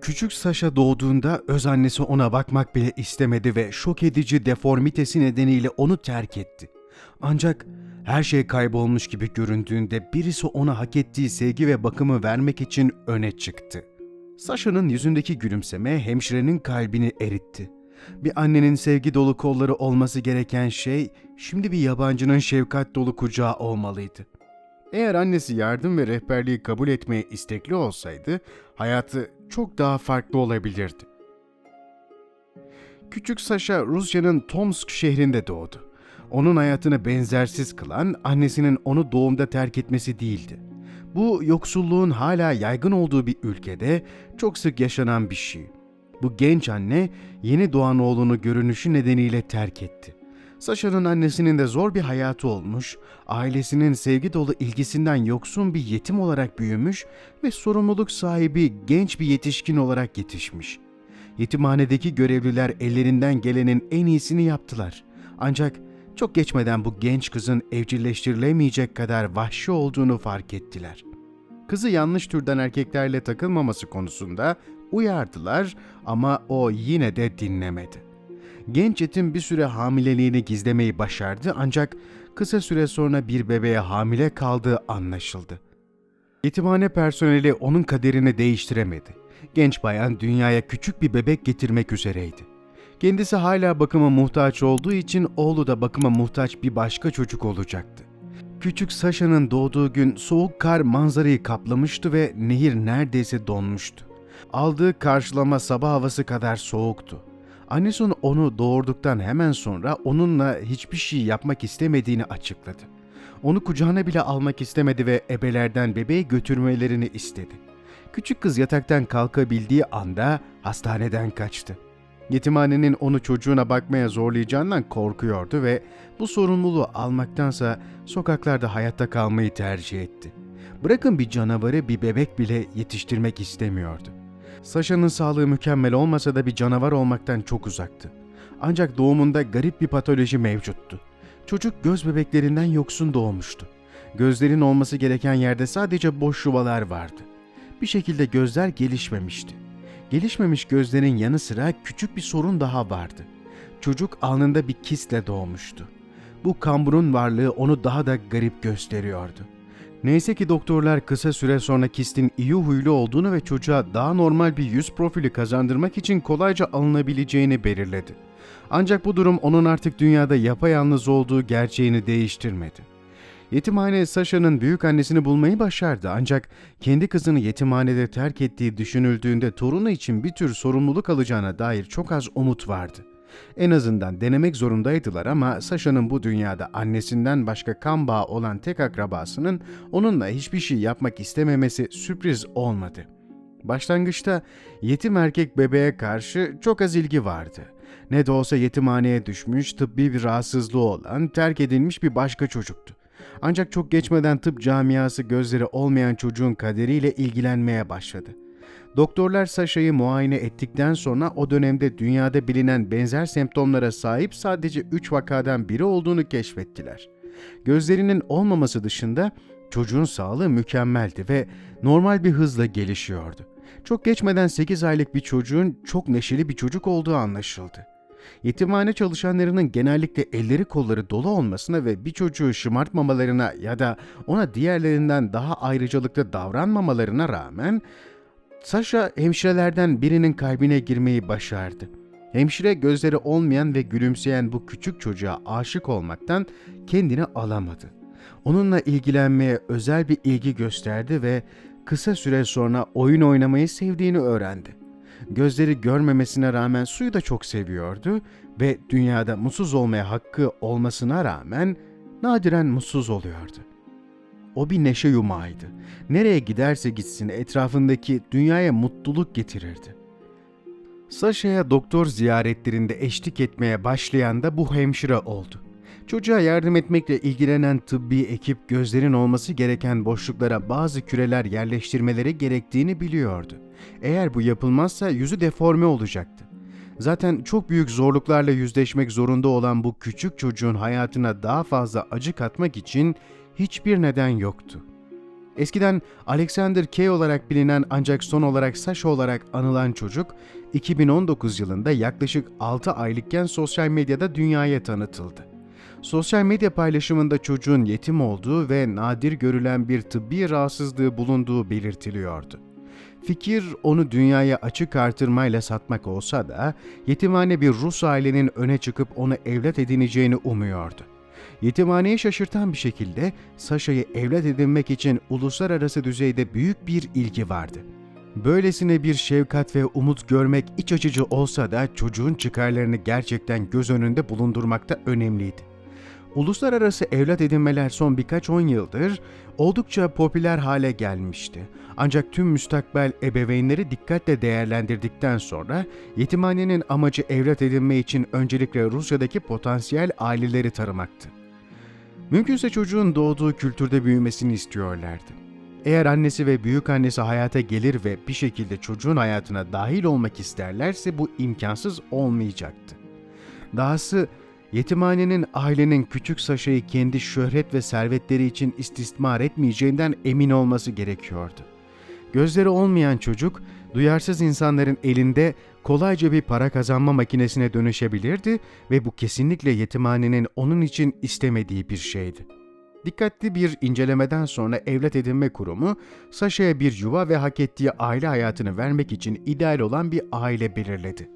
Küçük Saşa doğduğunda öz annesi ona bakmak bile istemedi ve şok edici deformitesi nedeniyle onu terk etti. Ancak her şey kaybolmuş gibi göründüğünde birisi ona hak ettiği sevgi ve bakımı vermek için öne çıktı. Saşa'nın yüzündeki gülümseme hemşirenin kalbini eritti. Bir annenin sevgi dolu kolları olması gereken şey şimdi bir yabancının şefkat dolu kucağı olmalıydı. Eğer annesi yardım ve rehberliği kabul etmeye istekli olsaydı hayatı çok daha farklı olabilirdi. Küçük Saşa Rusya'nın Tomsk şehrinde doğdu. Onun hayatını benzersiz kılan annesinin onu doğumda terk etmesi değildi. Bu yoksulluğun hala yaygın olduğu bir ülkede çok sık yaşanan bir şey. Bu genç anne yeni doğan oğlunu görünüşü nedeniyle terk etti. Saşa'nın annesinin de zor bir hayatı olmuş, ailesinin sevgi dolu ilgisinden yoksun bir yetim olarak büyümüş ve sorumluluk sahibi genç bir yetişkin olarak yetişmiş. Yetimhanedeki görevliler ellerinden gelenin en iyisini yaptılar. Ancak çok geçmeden bu genç kızın evcilleştirilemeyecek kadar vahşi olduğunu fark ettiler. Kızı yanlış türden erkeklerle takılmaması konusunda uyardılar ama o yine de dinlemedi. Genç yetim bir süre hamileliğini gizlemeyi başardı ancak kısa süre sonra bir bebeğe hamile kaldığı anlaşıldı. Yetimhane personeli onun kaderini değiştiremedi. Genç bayan dünyaya küçük bir bebek getirmek üzereydi. Kendisi hala bakıma muhtaç olduğu için oğlu da bakıma muhtaç bir başka çocuk olacaktı. Küçük Sasha'nın doğduğu gün soğuk kar manzarayı kaplamıştı ve nehir neredeyse donmuştu. Aldığı karşılama sabah havası kadar soğuktu. Annesi onu doğurduktan hemen sonra onunla hiçbir şey yapmak istemediğini açıkladı. Onu kucağına bile almak istemedi ve ebelerden bebeği götürmelerini istedi. Küçük kız yataktan kalkabildiği anda hastaneden kaçtı. Yetimhanenin onu çocuğuna bakmaya zorlayacağından korkuyordu ve bu sorumluluğu almaktansa sokaklarda hayatta kalmayı tercih etti. Bırakın bir canavarı bir bebek bile yetiştirmek istemiyordu. Sasha'nın sağlığı mükemmel olmasa da bir canavar olmaktan çok uzaktı. Ancak doğumunda garip bir patoloji mevcuttu. Çocuk göz bebeklerinden yoksun doğmuştu. Gözlerin olması gereken yerde sadece boş yuvalar vardı. Bir şekilde gözler gelişmemişti. Gelişmemiş gözlerin yanı sıra küçük bir sorun daha vardı. Çocuk alnında bir kistle doğmuştu. Bu kamburun varlığı onu daha da garip gösteriyordu. Neyse ki doktorlar kısa süre sonra kistin iyi huylu olduğunu ve çocuğa daha normal bir yüz profili kazandırmak için kolayca alınabileceğini belirledi. Ancak bu durum onun artık dünyada yapayalnız olduğu gerçeğini değiştirmedi. Yetimhane Sasha'nın büyük annesini bulmayı başardı ancak kendi kızını yetimhanede terk ettiği düşünüldüğünde torunu için bir tür sorumluluk alacağına dair çok az umut vardı. En azından denemek zorundaydılar ama Sasha'nın bu dünyada annesinden başka kan bağı olan tek akrabasının onunla hiçbir şey yapmak istememesi sürpriz olmadı. Başlangıçta yetim erkek bebeğe karşı çok az ilgi vardı. Ne de olsa yetimhaneye düşmüş, tıbbi bir rahatsızlığı olan, terk edilmiş bir başka çocuktu. Ancak çok geçmeden tıp camiası gözleri olmayan çocuğun kaderiyle ilgilenmeye başladı. Doktorlar Sasha'yı muayene ettikten sonra o dönemde dünyada bilinen benzer semptomlara sahip sadece 3 vakadan biri olduğunu keşfettiler. Gözlerinin olmaması dışında çocuğun sağlığı mükemmeldi ve normal bir hızla gelişiyordu. Çok geçmeden 8 aylık bir çocuğun çok neşeli bir çocuk olduğu anlaşıldı. Yetimhane çalışanlarının genellikle elleri kolları dolu olmasına ve bir çocuğu şımartmamalarına ya da ona diğerlerinden daha ayrıcalıklı davranmamalarına rağmen Sasha hemşirelerden birinin kalbine girmeyi başardı. Hemşire gözleri olmayan ve gülümseyen bu küçük çocuğa aşık olmaktan kendini alamadı. Onunla ilgilenmeye özel bir ilgi gösterdi ve kısa süre sonra oyun oynamayı sevdiğini öğrendi. Gözleri görmemesine rağmen suyu da çok seviyordu ve dünyada mutsuz olmaya hakkı olmasına rağmen nadiren mutsuz oluyordu. O bir neşe yumağıydı. Nereye giderse gitsin etrafındaki dünyaya mutluluk getirirdi. Sasha'ya doktor ziyaretlerinde eşlik etmeye başlayan da bu hemşire oldu. Çocuğa yardım etmekle ilgilenen tıbbi ekip gözlerin olması gereken boşluklara bazı küreler yerleştirmeleri gerektiğini biliyordu. Eğer bu yapılmazsa yüzü deforme olacaktı. Zaten çok büyük zorluklarla yüzleşmek zorunda olan bu küçük çocuğun hayatına daha fazla acı katmak için hiçbir neden yoktu. Eskiden Alexander K olarak bilinen ancak son olarak Sasha olarak anılan çocuk, 2019 yılında yaklaşık 6 aylıkken sosyal medyada dünyaya tanıtıldı. Sosyal medya paylaşımında çocuğun yetim olduğu ve nadir görülen bir tıbbi rahatsızlığı bulunduğu belirtiliyordu. Fikir onu dünyaya açık artırmayla satmak olsa da yetimhane bir Rus ailenin öne çıkıp onu evlat edineceğini umuyordu. Yetimhaneyi şaşırtan bir şekilde Sasha'yı evlat edinmek için uluslararası düzeyde büyük bir ilgi vardı. Böylesine bir şefkat ve umut görmek iç açıcı olsa da çocuğun çıkarlarını gerçekten göz önünde bulundurmakta önemliydi. Uluslararası evlat edinmeler son birkaç on yıldır oldukça popüler hale gelmişti. Ancak tüm müstakbel ebeveynleri dikkatle değerlendirdikten sonra yetimhanenin amacı evlat edinme için öncelikle Rusya'daki potansiyel aileleri tarımaktı. Mümkünse çocuğun doğduğu kültürde büyümesini istiyorlardı. Eğer annesi ve büyük annesi hayata gelir ve bir şekilde çocuğun hayatına dahil olmak isterlerse bu imkansız olmayacaktı. Dahası yetimhanenin ailenin küçük Saşa'yı kendi şöhret ve servetleri için istismar etmeyeceğinden emin olması gerekiyordu. Gözleri olmayan çocuk, duyarsız insanların elinde kolayca bir para kazanma makinesine dönüşebilirdi ve bu kesinlikle yetimhanenin onun için istemediği bir şeydi. Dikkatli bir incelemeden sonra evlat edinme kurumu, Sasha'ya bir yuva ve hak ettiği aile hayatını vermek için ideal olan bir aile belirledi.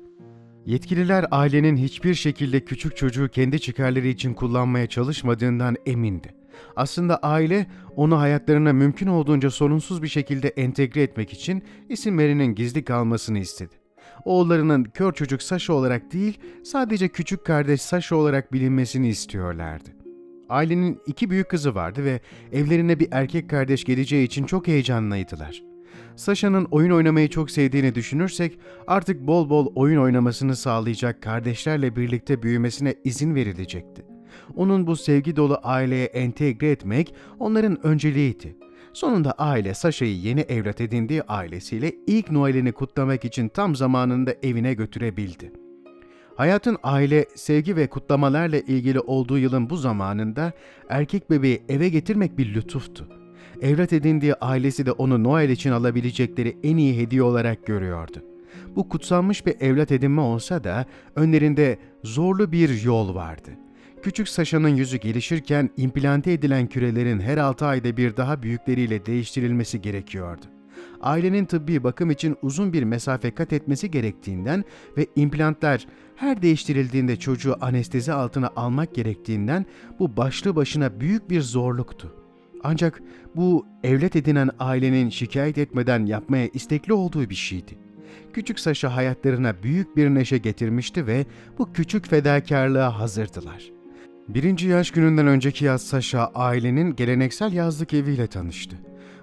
Yetkililer ailenin hiçbir şekilde küçük çocuğu kendi çıkarları için kullanmaya çalışmadığından emindi. Aslında aile onu hayatlarına mümkün olduğunca sorunsuz bir şekilde entegre etmek için isimlerinin gizli kalmasını istedi. Oğullarının kör çocuk Sasha olarak değil, sadece küçük kardeş Sasha olarak bilinmesini istiyorlardı. Ailenin iki büyük kızı vardı ve evlerine bir erkek kardeş geleceği için çok heyecanlıydılar. Sasha'nın oyun oynamayı çok sevdiğini düşünürsek artık bol bol oyun oynamasını sağlayacak kardeşlerle birlikte büyümesine izin verilecekti. Onun bu sevgi dolu aileye entegre etmek onların önceliğiydi. Sonunda aile Sasha'yı yeni evlat edindiği ailesiyle ilk Noel'ini kutlamak için tam zamanında evine götürebildi. Hayatın aile, sevgi ve kutlamalarla ilgili olduğu yılın bu zamanında erkek bebeği eve getirmek bir lütuftu. Evlat edindiği ailesi de onu Noel için alabilecekleri en iyi hediye olarak görüyordu. Bu kutsanmış bir evlat edinme olsa da önlerinde zorlu bir yol vardı. Küçük Sasha'nın yüzü gelişirken implante edilen kürelerin her 6 ayda bir daha büyükleriyle değiştirilmesi gerekiyordu. Ailenin tıbbi bakım için uzun bir mesafe kat etmesi gerektiğinden ve implantlar her değiştirildiğinde çocuğu anestezi altına almak gerektiğinden bu başlı başına büyük bir zorluktu. Ancak bu evlat edinen ailenin şikayet etmeden yapmaya istekli olduğu bir şeydi. Küçük Saşa hayatlarına büyük bir neşe getirmişti ve bu küçük fedakarlığa hazırdılar. Birinci yaş gününden önceki yaz Saşa ailenin geleneksel yazlık eviyle tanıştı.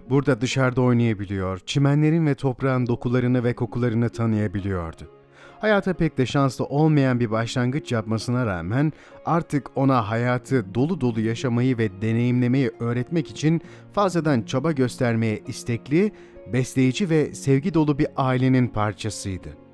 Burada dışarıda oynayabiliyor, çimenlerin ve toprağın dokularını ve kokularını tanıyabiliyordu. Hayata pek de şanslı olmayan bir başlangıç yapmasına rağmen artık ona hayatı dolu dolu yaşamayı ve deneyimlemeyi öğretmek için fazladan çaba göstermeye istekli, besleyici ve sevgi dolu bir ailenin parçasıydı.